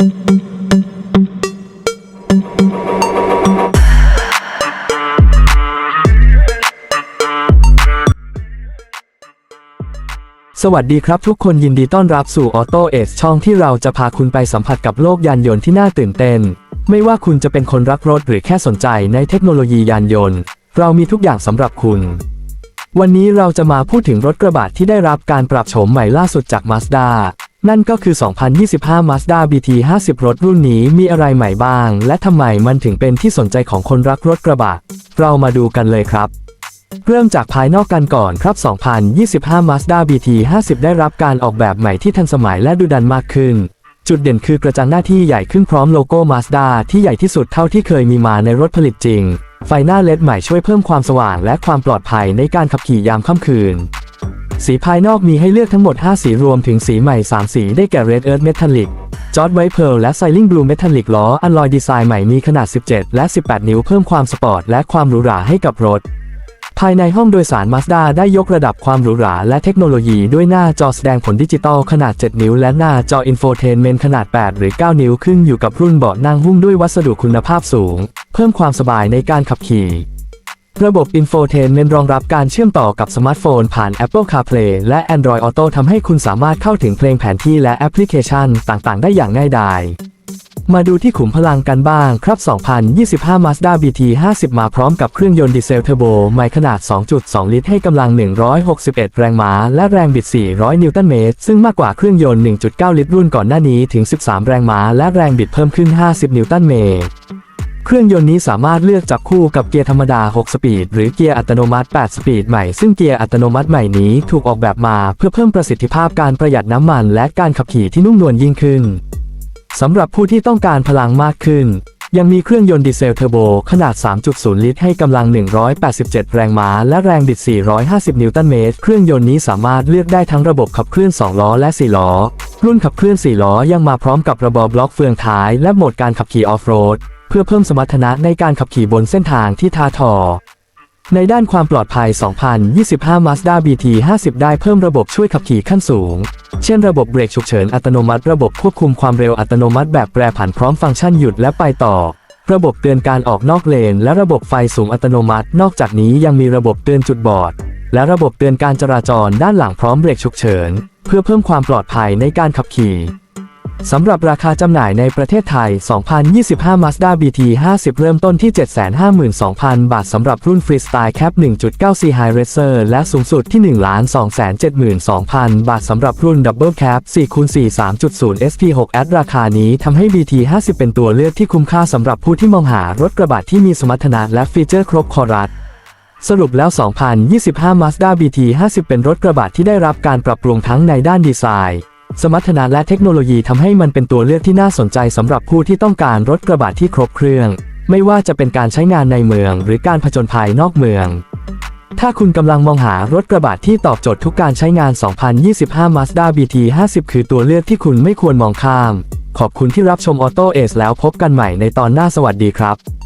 สวัสดีครับทุกคนยินดีต้อนรับสู่ออโตเอช่องที่เราจะพาคุณไปสัมผัสกับโลกยานยนต์ที่น่าตื่นเต้น ไม่ว่าคุณจะเป็นคนรักรถหรือแค่สนใจในเทคโนโลยียานยนต์ เรามีทุกอย่างสำหรับคุณ วันนี้เราจะมาพูดถึงรถกระบะที่ได้รับการปรับโฉมใหม่ล่าสุดจาก Mazda นั่นก็คือ 2025 Mazda BT50 รถรุ่นนี้มีอะไรใหม่บ้าง และทำไมมันถึงเป็นที่สนใจของคนรักรถกระบะ เรามาดูกันเลยครับ เริ่มจากภายนอกกันก่อนครับ 2025 Mazda BT50 ได้รับการออกแบบใหม่ที่ทันสมัยและดูดันมากขึ้น จุดเด่นคือกระจังหน้าที่ใหญ่ขึ้นพร้อมโลโก้ Mazda ที่ใหญ่ที่สุดเท่าที่เคยมีมาในรถผลิตจริง ไฟหน้าเลดใหม่ช่วยเพิ่มความสว่างและความปลอดภัยในการขับขี่ยามค่ำคืน สีภายนอกมีให้เลือกทั้งหมด 5 สีรวมถึงสีใหม่ 3 สีได้แก่ Red Earth Metallic จอร์ดไวเพร์ลและ Sailing Blue Metallic ล้ออันลอยดีไซน์ใหม่มีขนาด 17 และ 18 นิ้วเพิ่มความสปอร์ตและความหรูหราให้กับรถ ภายในห้องโดยสาร Mazda ได้ยกระดับความหรูหราและเทคโนโลยีด้วยหน้าจอแสดงผลดิจิตอลขนาด 7 นิ้ว และหน้าจออินโฟเทนเมนต์ขนาด 8 หรือ 9 นิ้วขึ้นอยู่กับรุ่นเบาะนั่งหุ้มด้วยวัสดุคุณภาพสูง เพิ่มความสบายในการขับขี่ ระบบ Infotainment รองรับการเชื่อมต่อกับสมาร์ทโฟนผ่าน Apple CarPlay และ Android Auto ทำให้คุณสามารถเข้าถึงเพลงแผนที่และแอปพลิเคชันต่างๆ ได้อย่างง่ายดายมาดูที่ขุมพลังกันบ้างครับ 2025 Mazda BT50 มาพร้อมกับเครื่องยนต์ดีเซลเทอร์โบใหม่ขนาด 2.2 ลิตรให้กำลัง 161 แรงม้า และแรงบิด 400 นิวตันเมตร ซึ่งมากกว่าเครื่องยนต์ 1.9 ลิตรรุ่นก่อนหน้านี้ถึง 13 แรงม้า และแรงบิดเพิ่มขึ้น 50 นิวตันเมตร เครื่องยนต์นี้สามารถเลือกจับคู่กับเกียร์ธรรมดา 6 สปีด หรือเกียร์อัตโนมัติ 8 สปีดใหม่ ซึ่งเกียร์อัตโนมัติใหม่นี้ถูกออกแบบมาเพื่อเพิ่มประสิทธิภาพการประหยัดน้ำมัน และการขับขี่ที่นุ่มนวลยิ่งขึ้นสำหรับผู้ที่ต้องการพลังมากขึ้น ยังมีเครื่องยนต์ดีเซลเทอร์โบขนาด 3.0 ลิตร ให้กำลัง 187 แรงม้า และแรงบิด 450 นิวตันเมตร เครื่องยนต์นี้สามารถเลือกได้ทั้งระบบขับเคลื่อน 2 ล้อและ 4 ล้อ รุ่นขับเคลื่อน 4 ล้อยังมาพร้อมกับระบบบล็อกเฟืองท้าย และโหมดการขับขี่ออฟโรด เพื่อเพิ่มสมรรถนะในการขับขี่บนเส้นทางที่ท้าทอในด้านความปลอดภัย 2025 Mazda BT50 ได้เพิ่มระบบช่วยขับขี่ขั้นสูง เช่นระบบเบรกฉุกเฉินอัตโนมัติ ระบบควบคุมความเร็วอัตโนมัติแบบแปรผันพร้อมฟังก์ชันหยุดและไปต่อ ระบบเตือนการออกนอกเลน และระบบไฟสูงอัตโนมัติ นอกจากนี้ยังมีระบบเตือนจุดบอด และระบบเตือนการจราจรด้านหลังพร้อมเบรกฉุกเฉิน เพื่อเพิ่มความปลอดภัยในการขับขี่ สำหรับราคาจำหน่ายในประเทศไทย 2025 Mazda BT50 เริ่มต้นที่ 752,000 บาท สำหรับรุ่น Freestyle Cap 1.9 C High Racer และสูงสุดที่ 1,272,000 บาท สำหรับรุ่น Double Cap 4คูณ4 3.0 SP6 Ad ราคานี้ทำให้ BT50 เป็นตัวเลือกที่คุ้มค่าสำหรับผู้ที่มองหารถกระบะที่มีสมรรถนะและฟีเจอร์ครบครันสรุปแล้ว 2025 Mazda BT50 เป็นรถกระบะที่ได้รับการปรับปรุงทั้งในด้านดีไซน์ สมรรถนะและเทคโนโลยีทำให้มันเป็นตัวเลือกที่น่าสนใจสำหรับผู้ที่ต้องการรถกระบะที่ครบเครื่อง ไม่ว่าจะเป็นการใช้งานในเมือง หรือการผจญภัยนอกเมือง ถ้าคุณกำลังมองหารถกระบะที่ตอบโจทย์ทุกการใช้งาน 2025 Mazda BT50 คือตัวเลือกที่คุณไม่ควรมองข้าม ขอบคุณที่รับชม Auto Ace แล้วพบกันใหม่ในตอนหน้าสวัสดีครับ